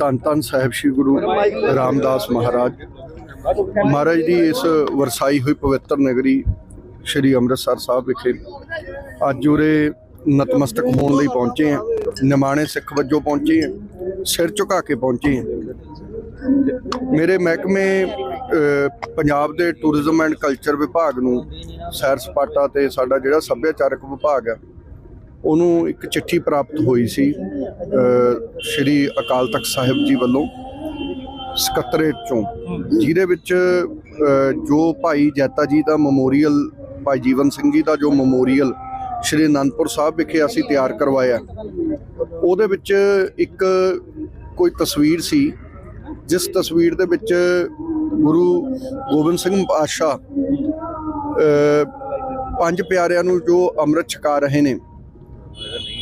ਧੰਨ ਧੰਨ ਸਾਹਿਬ ਸ੍ਰੀ ਗੁਰੂ ਰਾਮਦਾਸ ਮਹਾਰਾਜ। ਮਹਾਰਾਜ ਦੀ ਇਸ ਵਰਸਾਈ ਹੋਈ ਪਵਿੱਤਰ ਨਗਰੀ ਸ੍ਰੀ ਅੰਮ੍ਰਿਤਸਰ ਸਾਹਿਬ ਵਿਖੇ ਅੱਜ ਉਰੇ ਨਤਮਸਤਕ ਹੋਣ ਲਈ ਪਹੁੰਚੇ ਹਾਂ। ਨਿਮਾਣੇ ਸਿੱਖ ਵਜੋਂ ਪਹੁੰਚੇ ਹਾਂ, ਸਿਰ ਝੁਕਾ ਕੇ ਪਹੁੰਚੇ ਹਾਂ। ਮੇਰੇ ਮਹਿਕਮੇ ਪੰਜਾਬ ਦੇ ਟੂਰਿਜ਼ਮ ਐਂਡ ਕਲਚਰ ਵਿਭਾਗ ਨੂੰ ਸੈਰ ਸਪਾਟਾ ਤੇ ਸਾਡਾ ਜਿਹੜਾ ਸੱਭਿਆਚਾਰਕ ਵਿਭਾਗ ਹੈ ਉਹਨੂੰ ਇੱਕ ਚਿੱਠੀ ਪ੍ਰਾਪਤ ਹੋਈ ਸੀ ਸ਼੍ਰੀ ਅਕਾਲ ਤਖਤ ਸਾਹਿਬ ਜੀ ਵੱਲੋਂ ਸਕੱਤਰੇਤ ਚੋਂ, ਜਿਹਦੇ ਵਿੱਚ ਜੋ ਭਾਈ ਜੈਤਾ ਜੀ ਦਾ ਮੈਮੋਰੀਅਲ, ਭਾਈ ਜੀਵਨ ਸਿੰਘ ਜੀ ਦਾ ਜੋ ਮੈਮੋਰੀਅਲ ਸ਼੍ਰੀ ਅਨੰਦਪੁਰ ਸਾਹਿਬ ਵਿਖੇ ਅਸੀਂ ਤਿਆਰ ਕਰਵਾਇਆ, ਉਹਦੇ ਵਿੱਚ ਇੱਕ ਕੋਈ ਤਸਵੀਰ ਸੀ, ਜਿਸ ਤਸਵੀਰ ਦੇ ਵਿੱਚ ਗੁਰੂ ਗੋਬਿੰਦ ਸਿੰਘ ਪਾਤਸ਼ਾਹ ਪੰਜ ਪਿਆਰਿਆਂ ਨੂੰ ਜੋ ਅੰਮ੍ਰਿਤ ਛਕਾ ਰਹੇ ਨੇ।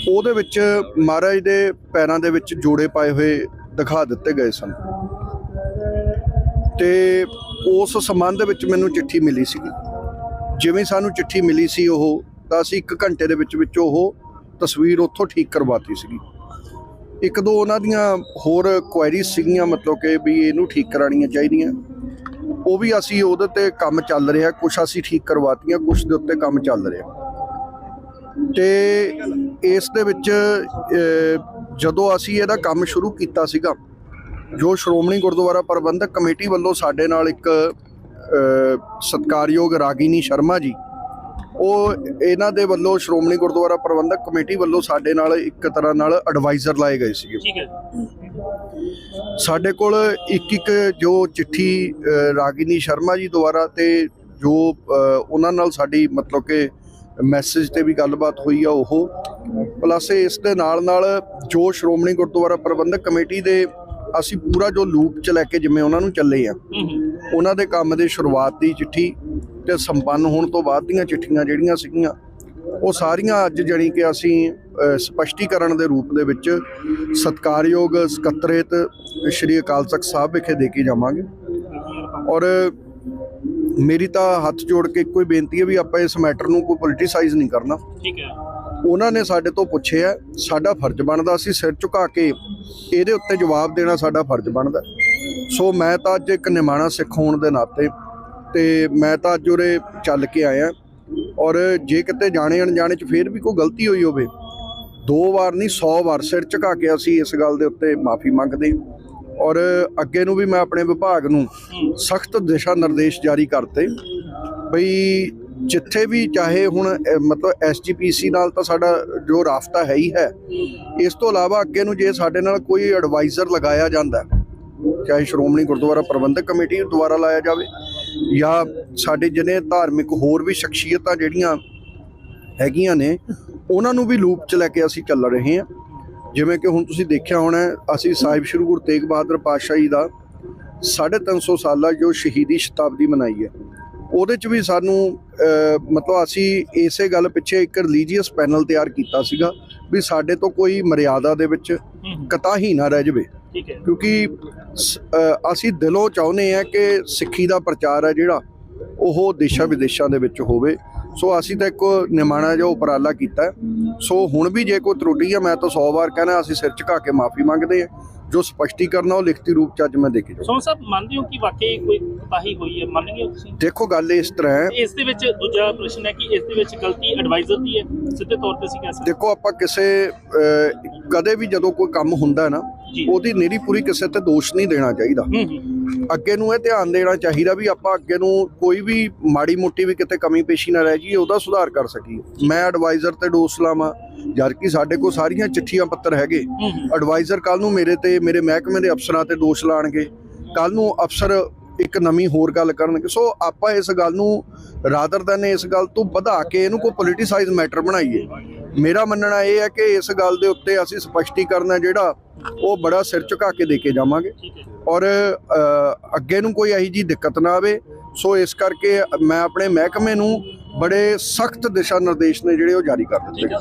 ਉਹਦੇ ਵਿੱਚ ਮਹਾਰਾਜ ਦੇ ਪੈਰਾਂ ਦੇ ਵਿੱਚ ਜੋੜੇ ਪਾਏ ਹੋਏ ਦਿਖਾ ਦਿੱਤੇ ਗਏ ਸਨ। ਤੇ ਉਸ ਸੰਬੰਧ ਵਿੱਚ ਮੈਨੂੰ ਚਿੱਠੀ ਮਿਲੀ ਸੀ ਜਿਵੇਂ ਸਾਨੂੰ ਚਿੱਠੀ ਮਿਲੀ ਸੀ ਉਹ, ਤਾਂ ਅਸੀਂ 1 ਘੰਟੇ ਦੇ ਵਿੱਚ ਵਿੱਚ ਉਹ ਤਸਵੀਰ ਉੱਥੋਂ ਠੀਕ ਕਰਵਾਤੀ ਸੀਗੀ। ਇੱਕ ਦੋ ਉਹਨਾਂ ਦੀਆਂ ਹੋਰ ਕੁਐਰੀਜ਼ ਸੀਗੀਆਂ, ਮਤਲਬ ਕਿ ਵੀ ਇਹਨੂੰ ਠੀਕ ਕਰਾਉਣੀਆਂ ਚਾਹੀਦੀਆਂ। ਉਹ ਵੀ ਅਸੀਂ ਉਹਦੇ ਤੇ ਕੰਮ ਚੱਲ ਰਿਹਾ ਕੁਝ ਅਸੀਂ ਠੀਕ ਕਰਵਾਤੀਆਂ ਕੁਝ ਦੇ ਉੱਤੇ ਕੰਮ ਚੱਲ ਰਿਹਾ। ਤੇ ਇਸ ਦੇ ਵਿੱਚ ਜਦੋਂ ਅਸੀਂ ਇਹਦਾ ਕੰਮ ਸ਼ੁਰੂ ਕੀਤਾ ਸੀਗਾ ਜੋ ਸ਼੍ਰੋਮਣੀ ਗੁਰਦੁਆਰਾ ਪ੍ਰਬੰਧਕ ਕਮੇਟੀ ਵੱਲੋਂ ਸਾਡੇ ਨਾਲ ਇੱਕ ਸਤਿਕਾਰਯੋਗ ਰਾਗਿਨੀ ਸ਼ਰਮਾ ਜੀ ਉਹ ਇਹਨਾਂ ਦੇ ਵੱਲੋਂ ਸ਼੍ਰੋਮਣੀ ਗੁਰਦੁਆਰਾ ਪ੍ਰਬੰਧਕ ਕਮੇਟੀ ਵੱਲੋਂ ਸਾਡੇ ਨਾਲ ਇੱਕ ਤਰ੍ਹਾਂ ਨਾਲ ਐਡਵਾਈਜ਼ਰ ਲਾਏ ਗਏ ਸੀਗੇ। ਠੀਕ ਹੈ ਸਾਡੇ ਕੋਲ ਇੱਕ ਇੱਕ ਜੋ ਚਿੱਠੀ ਰਾਗਿਨੀ ਸ਼ਰਮਾ ਜੀ ਦੁਆਰਾ ਤੇ ਜੋ ਉਹਨਾਂ ਨਾਲ ਸਾਡੀ ਮਤਲਬ ਕਿ ਮੈਸੇਜ ਤੇ ਵੀ ਗੱਲਬਾਤ ਹੋਈ ਆ ਉਹ ਪਲੱਸ ਇਸ ਦੇ ਨਾਲ ਨਾਲ ਜੋ ਸ਼੍ਰੋਮਣੀ ਗੁਰਦੁਆਰਾ ਪ੍ਰਬੰਧਕ ਕਮੇਟੀ ਦੇ ਅਸੀਂ ਪੂਰਾ ਜੋ ਲੂਪ ਚ ਲੈ ਕੇ ਜਿਵੇਂ ਉਹਨਾਂ ਨੂੰ ਚੱਲੇ ਆ ਉਹਨਾਂ ਦੇ ਕੰਮ ਦੇ ਸ਼ੁਰੂਆਤ ਦੀ ਚਿੱਠੀ ਤੇ ਸੰਪੰਨ ਹੋਣ ਤੋਂ ਬਾਅਦ ਦੀਆਂ ਚਿੱਠੀਆਂ ਜਿਹੜੀਆਂ ਸੀਗੀਆਂ ਉਹ ਸਾਰੀਆਂ ਅੱਜ ਜਾਣੀ ਕਿ ਅਸੀਂ ਸਪਸ਼ਟੀਕਰਨ ਦੇ ਰੂਪ ਦੇ ਵਿੱਚ ਸਤਕਾਰਯੋਗ ਸਕੱਤਰੇਤ ਸ਼੍ਰੀ ਅਕਾਲ ਤਖਤ ਸਾਹਿਬ ਵਿਖੇ ਦੇ ਕੇ ਜਾਵਾਂਗੇ। ਔਰ ਮੇਰੀ ਤਾਂ ਹੱਥ ਜੋੜ ਕੇ ਇੱਕੋ ਹੀ ਬੇਨਤੀ ਹੈ ਵੀ ਆਪਾਂ ਇਸ ਮੈਟਰ ਨੂੰ ਕੋਈ ਪੋਲਿਟਿਸਾਈਜ਼ ਨਹੀਂ ਕਰਨਾ। ਠੀਕ ਹੈ। ਉਹਨਾਂ ਨੇ ਸਾਡੇ ਤੋਂ ਪੁੱਛਿਆ, ਸਾਡਾ ਫਰਜ਼ ਬਣਦਾ ਸੀ ਸਿਰ ਝੁਕਾ ਕੇ ਇਹਦੇ ਉੱਤੇ ਜਵਾਬ ਦੇਣਾ, ਸਾਡਾ ਫਰਜ਼ ਬਣਦਾ। ਸੋ ਮੈਂ ਤਾਂ ਅੱਜ ਇੱਕ ਨਿਮਾਣਾ ਸਿੱਖ ਹੋਣ ਦੇ ਨਾਤੇ ਤੇ ਮੈਂ ਤਾਂ ਅੱਜ ਉਰੇ ਚੱਲ ਕੇ ਆਇਆ। ਔਰ ਜੇ ਕਿਤੇ ਜਾਣੇ ਅਣਜਾਣੇ ਚ ਫੇਰ ਵੀ ਕੋਈ ਗਲਤੀ ਹੋਈ ਹੋਵੇ, ਦੋ ਵਾਰ ਨਹੀਂ 100 ਵਾਰ ਸਿਰ ਝੁਕਾ ਕੇ ਅਸੀਂ ਇਸ ਗੱਲ ਦੇ ਉੱਤੇ ਮਾਫੀ ਮੰਗਦੇ। ਔਰ ਅੱਗੇ ਨੂੰ ਵੀ ਮੈਂ ਆਪਣੇ ਵਿਭਾਗ ਨੂੰ ਸਖਤ ਦਿਸ਼ਾ ਨਿਰਦੇਸ਼ ਜਾਰੀ ਕਰਤੇ। ਬਈ ਜਿੱਥੇ ਵੀ ਚਾਹੇ ਹੁਣ ਅਹ, ਮਤਲਬ ਐਸਜੀਪੀਸੀ ਨਾਲ ਤਾਂ ਸਾਡਾ ਜੋ ਰਾਫਤਾ ਹੈ ਹੀ ਹੈ। ਇਸ ਤੋਂ ਇਲਾਵਾ ਅੱਗੇ ਨੂੰ ਜੇ ਸਾਡੇ ਨਾਲ ਕੋਈ ਐਡਵਾਈਜ਼ਰ ਲਗਾਇਆ ਜਾਂਦਾ ਹੈ, ਚਾਹੇ ਸ਼੍ਰੋਮਣੀ ਗੁਰਦੁਆਰਾ ਪ੍ਰਬੰਧਕ ਕਮੇਟੀ ਦੁਆਰਾ ਲਾਇਆ ਜਾਵੇ ਜਾਂ ਸਾਡੇ ਜਿਹਨੇ ਧਾਰਮਿਕ ਹੋਰ ਵੀ ਸ਼ਖਸੀਅਤਾਂ ਜਿਹੜੀਆਂ ਹੈਗੀਆਂ ਨੇ ਉਹਨਾਂ ਨੂੰ ਵੀ ਲੂਪ 'ਚ ਲੈ ਕੇ ਅਸੀਂ ਚੱਲ ਰਹੇ ਹਾਂ। ਜਿਵੇਂ ਕਿ ਹੁਣ ਤੁਸੀਂ ਦੇਖਿਆ ਹੋਣਾ ਹੈ, ਅਸੀਂ ਸਾਹਿਬ ਸ਼੍ਰੀ ਗੁਰੂ ਤੇਗ ਬਹਾਦਰ ਪਾਤਸ਼ਾਹ ਜੀ ਦਾ 350 ਸਾਲਾ ਜੋ ਸ਼ਹੀਦੀ ਸ਼ਤਾਬਦੀ ਮਨਾਈ ਹੈ। ਉਹਦੇ 'ਚ ਵੀ ਸਾਨੂੰ ਮਤਲਬ ਅਸੀਂ ਇਸੇ ਗੱਲ ਪਿੱਛੇ ਇੱਕ ਰਿਲੀਜੀਅਸ ਪੈਨਲ ਤਿਆਰ ਕੀਤਾ ਸੀਗਾ ਵੀ ਸਾਡੇ ਤੋਂ ਕੋਈ ਮਰਿਆਦਾ ਦੇ ਵਿੱਚ ਕਤਾਹੀ ਨਾ ਰਹਿ ਜਾਵੇ। ਕਿਉਂਕਿ ਸ- ਅਸੀਂ ਦਿਲੋਂ ਚਾਹੁੰਦੇ ਆ ਕਿ ਸਿੱਖੀ ਦਾ ਪ੍ਰਚਾਰ ਹੈ ਜਿਹੜਾ ਉਹ ਦੇਸ਼ਾਂ ਵਿਦੇਸ਼ਾਂ ਦੇ ਵਿੱਚ ਹੋਵੇ। ਸੋ ਅਸੀਂ ਤਾਂ ਇੱਕ ਨਿਮਾਣਾ ਜਿਹਾ ਉਪਰਾਲਾ ਕੀਤਾ। ਸੋ ਹੁਣ ਵੀ ਜੇ ਕੋਈ ਤਰੁੱਟੀ ਹੈ ਮੈਂ ਤਾਂ 100 ਵਾਰ ਕਹਿਣਾ ਅਸੀਂ ਸਿਰ ਝੁਕਾ ਕੇ ਮਾਫੀ ਮੰਗਦੇ ਹਾਂ। ਜੋ ਸਪਸ਼ਟੀਕਰਨ ਆ ਉਹ ਲਿਖਤੀ ਰੂਪ ਚ ਅੱਜ ਮੈਂ ਦੇ ਕੇ ਜਾਊਂ। ਸੋਨ ਸਾਹਿਬ ਮੰਨਦੇ ਹੋ ਕਿ ਵਾਕਈ ਕੋਈ ਕੋਤਾਹੀ ਹੋਈ ਹੈ। ਮੰਨਦੇ ਹੋ ਤੁਸੀਂ? ਦੇਖੋ ਗੱਲ ਇਸ ਤਰ੍ਹਾਂ ਹੈ। ਇਸ ਦੇ ਵਿੱਚ ਦੂਜਾ ਪ੍ਰਸ਼ਨ ਹੈ ਕਿ ਇਸ ਦੇ ਵਿੱਚ ਗਲਤੀ ਐਡਵਾਈਜ਼ਰ ਦੀ ਹੈ ਸਿੱਧੇ ਤੌਰ ਤੇ ਅਸੀਂ ਕਹਿ ਸਕਦੇ ਦੇਖੋ ਆਪਾਂ ਕਿਸੇ ਕਦੇ ਵੀ ਜਦੋਂ ਕੋਈ ਕੰਮ ਹੁੰਦਾ ਨਾ। ਉਹਦੀ ਨਿਰੀ ਪੂਰੀ ਕਿਸੇ ਤੇ ਦੋਸ਼ ਨਹੀਂ ਦੇਣਾ ਚਾਹੀਦਾ। ਅੱਗੇ ਨੂੰ ਇਹ ਧਿਆਨ ਦੇਣਾ ਚਾਹੀਦਾ ਵੀ ਆਪਾਂ ਅੱਗੇ ਨੂੰ ਕੋਈ ਵੀ ਮਾੜੀ ਮੋਟੀ ਵੀ ਕਿਤੇ ਕਮੀ ਪੇਸ਼ੀ ਨਾ ਰਹਿ ਜਾਈਏ ਉਹਦਾ ਸੁਧਾਰ ਕਰ ਸਕੀਏ। ਮੈਂ ਐਡਵਾਈਜ਼ਰ ਤੇ ਦੋਸ਼ ਲਾਵਾਂ ਜਦ ਕਿ ਸਾਡੇ ਕੋਲ ਸਾਰੀਆਂ ਚਿੱਠੀਆਂ ਪੱਤਰ ਹੈਗੇ। ਐਡਵਾਈਜ਼ਰ ਕੱਲ ਨੂੰ ਮੇਰੇ ਤੇ ਮੇਰੇ ਮਹਿਕਮੇ ਦੇ ਅਫਸਰਾਂ ਤੇ ਦੋਸ਼ ਲਾਣਗੇ। ਕੱਲ ਨੂੰ ਅਫਸਰ ਇੱਕ ਨਵੀਂ ਹੋਰ ਗੱਲ ਕਰਨਗੇ। ਸੋ ਆਪਾਂ ਇਸ ਗੱਲ ਨੂੰ ਰਾਦਰ ਦਨ ਇਸ ਗੱਲ ਤੋਂ ਵਧਾ ਕੇ ਇਹਨੂੰ ਕੋਈ ਪੋਲਿਟਿਸਾਈਜ਼ ਮੈਟਰ ਬਣਾਈਏ। ਮੇਰਾ ਮੰਨਣਾ ਇਹ ਹੈ ਕਿ ਇਸ ਗੱਲ ਦੇ ਉੱਤੇ ਅਸੀਂ ਸਪਸ਼ਟੀਕਰਨ ਹੈ ਜਿਹੜਾ ਉਹ ਬੜਾ ਸਿਰ ਝੁਕਾ ਕੇ ਦੇ ਕੇ ਜਾਵਾਂਗੇ। ਔਰ ਅੱਗੇ ਨੂੰ ਕੋਈ ਇਹੀ ਜੀ ਦਿੱਕਤ ਨਾ ਆਵੇ। ਸੋ ਇਸ ਕਰਕੇ ਮੈਂ ਆਪਣੇ ਮਹਿਕਮੇ ਨੂੰ ਬੜੇ ਸਖਤ ਦਿਸ਼ਾ ਨਿਰਦੇਸ਼ ਨੇ ਜਿਹੜੇ ਉਹ ਜਾਰੀ ਕਰ ਦਿੱਤੇ। ਠੀਕ